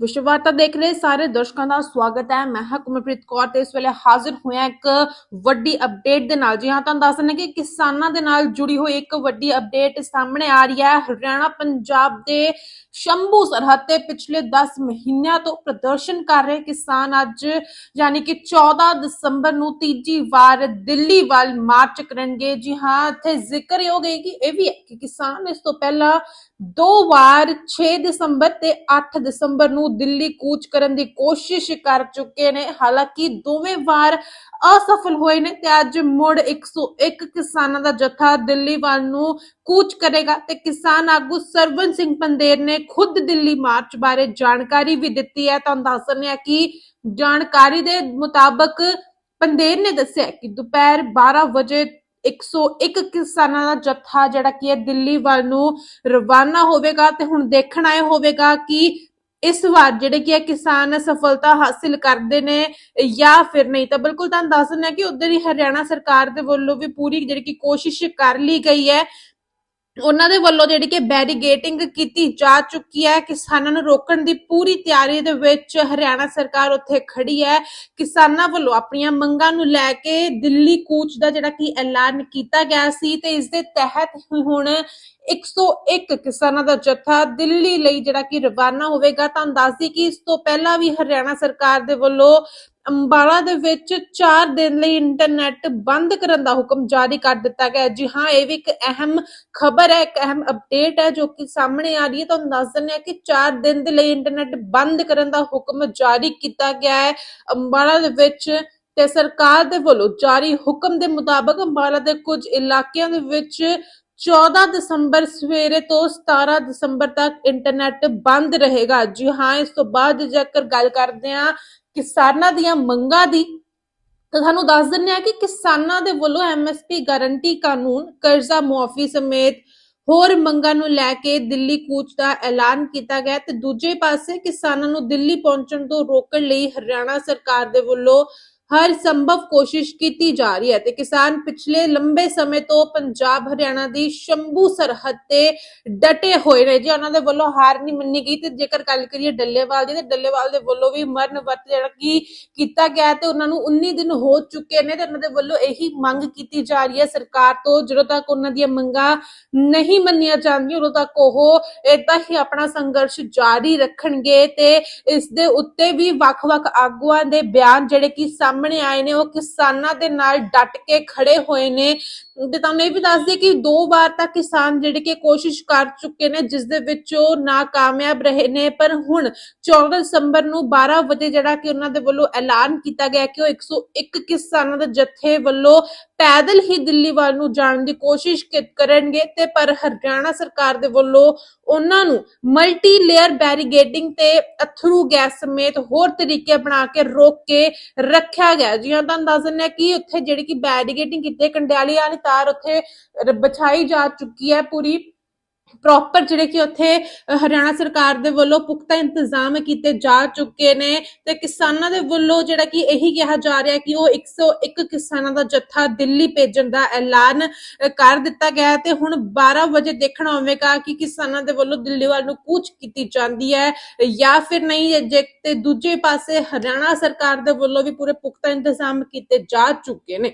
ਵਿਸ਼ਵਾਰਤਾ ਦੇਖ ਰਹੇ ਸਾਰੇ ਦਰਸ਼ਕਾਂ ਦਾ ਸਵਾਗਤ ਹੈ। ਮੈਂ ਹਾਂ ਕੁਮਰਪ੍ਰੀਤ ਕੌਰ ਤੇ ਇਸ ਵੇਲੇ ਹਾਜ਼ਰ ਹੋਇਆ ਇੱਕ ਵੱਡੀ ਅਪਡੇਟ ਦੇ ਨਾਲ। ਜੀ ਹਾਂ, ਤੁਹਾਨੂੰ ਦੱਸ ਦਿੰਦੇ ਕਿ ਕਿਸਾਨਾਂ ਦੇ ਨਾਲ ਜੁੜੀ ਹੋਈ ਇੱਕ ਵੱਡੀ ਅਪਡੇਟ ਸਾਹਮਣੇ ਆ ਰਹੀ ਹੈ। ਹਰਿਆਣਾ, ਪੰਜਾਬ ਦੇ ਸ਼ੰਭੂ ਸਰਹੱਦ ਤੇ ਪਿਛਲੇ 10 ਮਹੀਨਿਆਂ ਤੋਂ ਪ੍ਰਦਰਸ਼ਨ ਕਰ ਰਹੇ ਕਿਸਾਨ ਅੱਜ, ਯਾਨੀ ਕਿ 14 ਦਸੰਬਰ ਨੂੰ ਤੀਜੀ ਵਾਰ ਦਿੱਲੀ ਵੱਲ ਮਾਰਚ ਕਰਨਗੇ। ਜੀ ਹਾਂ, ਇੱਥੇ ਜ਼ਿਕਰ ਹੋ ਗਈ ਕਿ ਇਹ ਵੀ ਹੈ ਕਿ ਕਿਸਾਨ ਇਸ ਤੋਂ ਪਹਿਲਾਂ ਦੋ ਵਾਰ 6 ਦਸੰਬਰ ਤੇ 8 ਦਸੰਬਰ ਨੂੰ ਦਿੱਲੀ ਕੂਚ ਕਰਨ ਦੀ ਕੋਸ਼ਿਸ਼ ਕਰ ਚੁੱਕੇ ਨੇ। ਹਾਲਾਂਕਿ ਦੋਵੇਂ ਵਾਰ ਅਸਫਲ ਹੋਏ ਨੇ ਤੇ ਅੱਜ ਮੁੜ 101 ਕਿਸਾਨਾਂ ਦਾ ਜਥਾ ਦਿੱਲੀ ਵੱਲ ਨੂੰ ਕੂਚ ਕਰੇਗਾ ਤੇ ਕਿਸਾਨ ਆਗੂ ਸਰਵਨ ਸਿੰਘ ਪੰਦੇਰ ਨੇ ਖੁਦ ਦਿੱਲੀ ਮਾਰਚ ਬਾਰੇ ਜਾਣਕਾਰੀ ਵੀ ਦਿੱਤੀ ਹੈ। ਤੁਹਾਨੂੰ ਦੱਸ ਦਿੰਦੇ ਹਾਂ ਕਿ ਜਾਣਕਾਰੀ ਦੇ ਮੁਤਾਬਕ ਪੰਦੇਰ ਨੇ ਦੱਸਿਆ ਕਿ ਦੁਪਹਿਰ 12 ਵਜੇ 101 ਕਿਸਾਨਾਂ ਦਾ ਜੱਥਾ ਜਿਹੜਾ ਕੀ ਹੈ ਦਿੱਲੀ ਵੱਲ ਨੂੰ ਰਵਾਨਾ ਹੋਵੇਗਾ ਤੇ ਹੁਣ ਦੇਖਣਾ ਇਹ ਹੋਵੇਗਾ ਕਿ ਇਸ ਵਾਰ ਜਿਹੜੇ ਕਿ ਕਿਸਾਨ ਸਫਲਤਾ ਹਾਸਿਲ ਕਰਦੇ ਨੇ ਜਾਂ ਫਿਰ ਨਹੀਂ, ਤਾਂ ਬਿਲਕੁਲ ਤੁਹਾਨੂੰ ਦੱਸ ਦਿੰਦੇ ਹਾਂ ਕਿ ਉਧਰ ਹੀ ਹਰਿਆਣਾ ਸਰਕਾਰ ਦੇ ਵੱਲੋਂ ਵੀ ਪੂਰੀ ਜਿਹੜੀ ਕਿ ਕੋਸ਼ਿਸ਼ ਕਰ ਲਈ ਗਈ ਹੈ ਉਹਨਾਂ ਦੇ ਵੱਲੋਂ ਜਿਹੜੀ ਕਿ ਬੈਰੀਗੇਟਿੰਗ ਕੀਤੀ ਜਾ ਚੁੱਕੀ ਹੈ, ਕਿਸਾਨਾਂ ਨੂੰ ਰੋਕਣ ਦੀ ਪੂਰੀ ਤਿਆਰੀ ਦੇ ਵਿੱਚ ਹਰਿਆਣਾ ਸਰਕਾਰ ਉੱਥੇ ਖੜੀ ਹੈ। ਕਿਸਾਨਾਂ ਵੱਲੋਂ ਆਪਣੀਆਂ ਮੰਗਾਂ ਨੂੰ ਲੈ ਕੇ ਦਿੱਲੀ ਕੂਚ ਦਾ ਜਿਹੜਾ ਕਿ ਐਲਾਨ ਕੀਤਾ ਗਿਆ ਸੀ ਤੇ ਇਸ ਦੇ ਤਹਿਤ ਹੀ ਹੁਣ 101 ਕਿਸਾਨਾਂ ਦਾ ਜਥਾ ਦਿੱਲੀ ਲਈ ਜਿਹੜਾ ਕਿ ਰਵਾਨਾ ਹੋਵੇਗਾ। ਤੁਹਾਨੂੰ ਦੱਸਦੀ ਕਿ ਇਸ ਤੋਂ ਪਹਿਲਾਂ ਵੀ ਹਰਿਆਣਾ ਸਰਕਾਰ ਦੇ ਵੱਲੋਂ ਅੰਬਾਲਾ ਦੇ ਵਿੱਚ 4 ਦਿਨ ਲਈ ਇੰਟਰਨੈਟ ਬੰਦ ਕਰਨ ਦਾ ਹੁਕਮ ਜਾਰੀ ਕਰ ਦਿੱਤਾ ਗਿਆ ਜੀ ਹਾਂ, ਇਹ ਵੀ ਇੱਕ ਅਹਿਮ ਖਬਰ ਹੈ, ਇੱਕ ਅਹਿਮ ਅਪਡੇਟ ਹੈ ਜੋ ਕਿ ਸਾਹਮਣੇ ਆ ਰਹੀ ਹੈ। ਤੁਹਾਨੂੰ ਦੱਸ ਦਿੰਦੇ ਹਾਂ ਕਿ 4 ਦਿਨ ਦੇ ਲਈ ਇੰਟਰਨੈਟ ਬੰਦ ਕਰਨ ਦਾ ਹੁਕਮ ਜਾਰੀ ਕੀਤਾ ਗਿਆ ਹੈ। ਅੰਬਾਲਾ ਦੇ ਵਿੱਚ ਤੇ ਸਰਕਾਰ ਦੇ ਵੱਲੋਂ ਜਾਰੀ ਹੁਕਮ ਦੇ ਮੁਤਾਬਕ ਅੰਬਾਲਾ ਦੇ ਕੁਝ ਇਲਾਕਿਆਂ ਦੇ ਵਿੱਚ 14 ਦਸੰਬਰ ਸਵੇਰੇ ਤੋਂ 17 ਦਸੰਬਰ ਤੱਕ ਇੰਟਰਨੈਟ ਬੰਦ ਰਹੇਗਾ। ਜੀ ਹਾਂ, ਇਸ ਤੋਂ ਬਾਅਦ ਜੇਕਰ ਗੱਲ ਕਰਦੇ ਹਾਂ ਕਿਸਾਨਾਂ ਦੀਆਂ ਮੰਗਾਂ ਦੀ। ਤਾਂ ਤੁਹਾਨੂੰ ਦੱਸ ਦਿੰਦੇ ਆ ਕਿ ਕਿਸਾਨਾਂ ਦੇ ਵੱਲੋਂ ਐਮਐਸਪੀ ਗਾਰੰਟੀ ਕਾਨੂੰਨ, ਕਰਜ਼ਾ ਮੁਆਫੀ ਸਮੇਤ ਹੋਰ ਮੰਗਾਂ ਨੂੰ ਲੈ ਕੇ ਦਿੱਲੀ ਕੂਚ ਦਾ ਐਲਾਨ ਕੀਤਾ ਗਿਆ ਤੇ ਦੂਜੇ ਪਾਸੇ ਕਿਸਾਨਾਂ ਨੂੰ ਦਿੱਲੀ ਪਹੁੰਚਣ ਤੋਂ ਰੋਕਣ ਲਈ ਹਰਿਆਣਾ ਸਰਕਾਰ ਦੇ ਵੱਲੋਂ ਹਰ ਸੰਭਵ ਕੋਸ਼ਿਸ਼ ਕੀਤੀ ਜਾ ਰਹੀ ਹੈ ਤੇ ਕਿਸਾਨ ਪਿਛਲੇ ਲੰਬੇ ਸਮੇਂ ਤੋਂ ਪੰਜਾਬ, ਹਰਿਆਣਾ ਦੀ ਸ਼ੰਭੂ ਸਰਹੱਦ ਤੇ ਡਟੇ ਹੋਏ ਨੇ ਜੀ। ਉਹਨਾਂ ਦੇ ਵੱਲੋਂ ਹਾਰ ਨਹੀਂ ਮੰਨੀ ਗਈ ਤੇ ਜੇਕਰ ਗੱਲ ਕਰੀਏ ਡੱਲੇਵਾਲ ਦੀ, ਤੇ ਡੱਲੇਵਾਲ ਦੇ ਵੱਲੋਂ ਵੀ ਮਰਨ ਵਰਤ ਜਿਹੜਾ ਕੀ ਕੀਤਾ ਗਿਆ ਤੇ ਉਹਨਾਂ ਨੂੰ 19 ਦਿਨ ਹੋ ਚੁੱਕੇ ਨੇ ਤੇ ਉਹਨਾਂ ਦੇ ਵੱਲੋਂ ਇਹੀ ਮੰਗ ਕੀਤੀ ਜਾ ਰਹੀ ਹੈ ਸਰਕਾਰ ਤੋਂ। ਜਦੋਂ ਤੱਕ ਉਹਨਾਂ ਦੀਆਂ ਮੰਗਾਂ ਨਹੀਂ ਮੰਨੀਆਂ ਜਾਂਦੀਆਂ ਉਦੋਂ ਤੱਕ ਉਹ ਏਦਾਂ ਹੀ ਆਪਣਾ ਸੰਘਰਸ਼ ਜਾਰੀ ਰੱਖਣਗੇ ਤੇ ਇਸ ਦੇ ਉੱਤੇ ਵੀ ਵੱਖ-ਵੱਖ ਆਗੂਆਂ ਦੇ ਬਿਆਨ ਜਿਹੜੇ ਕਿ ਸਾਹਮਣੇ ਸਾਹਮਣੇ ਆਏ ਨੇ, ਉਹ ਕਿਸਾਨਾਂ ਦੇ ਨਾਲ ਡਟ ਕੇ ਖੜੇ ਹੋਏ ਨੇ। ਤੇ ਤੁਹਾਨੂੰ ਇਹ ਵੀ ਦੱਸ ਦਈਏ ਕਿ ਦੋ ਵਾਰ ਤਾਂ ਕਿਸਾਨ ਜਿਹੜੇ ਕਿ ਕੋਸ਼ਿਸ਼ ਕਰ ਚੁੱਕੇ ਨੇ, ਜਿਸ ਦੇ ਵਿੱਚ ਉਹ ਨਾਕਾਮਯਾਬ ਰਹੇ ਨੇ। ਪਰ ਹੁਣ 14 ਦਸੰਬਰ ਨੂੰ 12 ਵਜੇ ਜਿਹੜਾ ਕਿ ਉਹਨਾਂ ਦੇ ਵੱਲੋਂ ਐਲਾਨ ਕੀਤਾ ਗਿਆ ਕਿ ਉਹ 101 ਕਿਸਾਨਾਂ ਦੇ ਜਥੇ ਵੱਲੋਂ ਪੈਦਲ ਹੀ ਦਿੱਲੀ ਵੱਲ ਨੂੰ ਜਾਣ ਦੀ ਕੋਸ਼ਿਸ਼ ਕਰਨਗੇ। ਤੇ ਪਰ ਹਰਿਆਣਾ ਸਰਕਾਰ ਦੇ ਵੱਲੋਂ ਉਹਨਾਂ ਨੂੰ ਮਲਟੀ ਲੇਅਰ ਬੈਰੀਗੇਟਿੰਗ ਤੇ ਅਥਰੂ ਗੈਸ ਸਮੇਤ ਹੋਰ ਤਰੀਕੇ ਬਣਾ ਕੇ ਰੋਕ ਕੇ ਰੱਖਿਆ ਗਿਆ ਜੀ ਤੁਹਾਨੂੰ ਦੱਸ ਦਿੰਦੇ ਹਾਂ ਕਿ ਉੱਥੇ ਜਿਹੜੀ ਕਿ ਬੈਰੀਗੇਟਿੰਗ ਕੀਤੀ, ਕੰਡਿਆਲੀ ਵਾਲੀ ਤਾਰ ਉੱਥੇ ਰ- ਵਿਛਾਈ ਜਾ ਚੁੱਕੀ ਹੈ ਪੂਰੀ। ਪ੍ਰੋਪਰ ਜਿਹੜੇ ਕਿ ਉੱਥੇ ਹਰਿਆਣਾ ਸਰਕਾਰ ਦੇ ਵੱਲੋਂ ਪੁਖਤਾ ਇੰਤਜ਼ਾਮ ਕੀਤੇ ਜਾ ਚੁੱਕੇ ਨੇ ਤੇ ਕਿਸਾਨਾਂ ਦੇ ਵੱਲੋਂ ਜਿਹੜਾ ਕਿ ਇਹੀ ਕਿਹਾ ਜਾ ਰਿਹਾ ਕਿ ਉਹ 101 ਕਿਸਾਨਾਂ ਦਾ ਜੱਥਾ ਦਿੱਲੀ ਭੇਜਣ ਦਾ ਐਲਾਨ ਕਰ ਦਿੱਤਾ ਗਿਆ ਤੇ ਹੁਣ 12 ਵਜੇ ਦੇਖਣਾ ਹੋਵੇਗਾ ਕਿ ਕਿਸਾਨਾਂ ਦੇ ਵੱਲੋਂ ਦਿੱਲੀ ਵੱਲ ਨੂੰ ਕੂਚ ਕੀਤੀ ਜਾਂਦੀ ਹੈ ਜਾਂ ਫਿਰ ਨਹੀਂ ਜੇ ਤੇ ਦੂਜੇ ਪਾਸੇ ਹਰਿਆਣਾ ਸਰਕਾਰ ਦੇ ਵੱਲੋਂ ਵੀ ਪੂਰੇ ਪੁਖਤਾ ਇੰਤਜ਼ਾਮ ਕੀਤੇ ਜਾ ਚੁੱਕੇ ਨੇ।